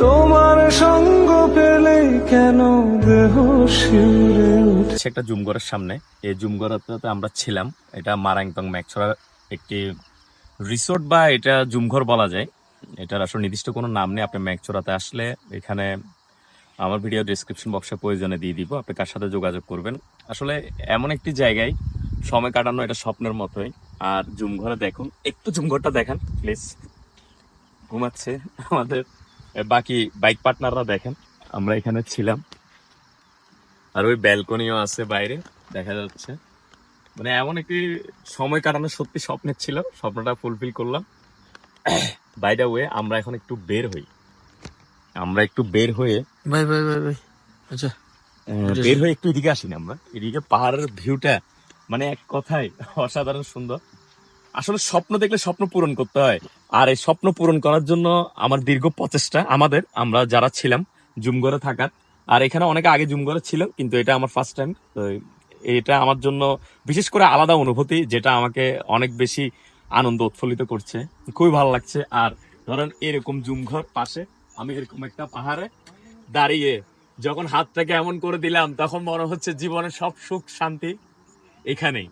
তোমার সঙ্গ পেলে কেন দেহ শিউরে হচ্ছে একটা জুমঘরের সামনে। এই জুমঘরটাতে আমরা ছিলাম। এটা মারাংতং ম্যাকছড়া একটি রিসোর্ট বা এটা জুমঘর বলা যায়। এটার আসলে নির্দিষ্ট কোনো নাম নেই। আপনি ম্যাকছড়াতে আসলে এখানে আমার ভিডিও ডিসক্রিপশন বক্সে প্রয়োজনে দিয়ে দিব। আপনি কার সাথে যোগাযোগ করবেন? আসলে এমন একটি জায়গায় সময় কাটানো এটা স্বপ্নের মতোই। আর জুমঘরে দেখুন, একটু জুমঘরটা দেখান প্লিজ ঘুমাচ্ছে আমাদের বাকি বাইক পার্টনাররা দেখেন আমরা এখানে ছিলাম। আর ওই ব্যালকনিও আছে বাইরে দেখা যাচ্ছে। মানে এমন একটি সময় কাটানো সত্যি স্বপ্নের ছিল স্বপ্নটা ফুলফিল করলাম। বাই দ্য ওয়ে আমরা এখন একটু বের হই। আমরা একটু বের হয়ে ভাই ভাই ভাই ভাই আচ্ছা। বের হয়ে একটু এদিকে আসি না আমরা। এদিকে পাহাড়ের ভিউটা মানে এক কথায় অসাধারণ সুন্দর। আসলে স্বপ্ন দেখলে স্বপ্ন পূরণ করতে হয়। আর এই স্বপ্ন পূরণ করার জন্য আমার দীর্ঘ প্রচেষ্টা আমাদের, আমরা যারা ছিলাম, জুমঘরে থাকার। আর এখানে অনেক আগে জুমঘরে ছিল, কিন্তু এটা আমার ফার্স্ট টাইম তো এটা আমার জন্য বিশেষ করে আলাদা অনুভূতি, যেটা আমাকে অনেক বেশি আনন্দ উৎফুল্লিত করছে। খুবই ভালো লাগছে। আর ধরেন এরকম জুমঘর পাশে, আমি এরকম একটা পাহাড়ে দাঁড়িয়ে যখন হাতটাকে এমন করে দিলাম, তখন মনে হচ্ছে জীবনের সব সুখ শান্তি এখানেই।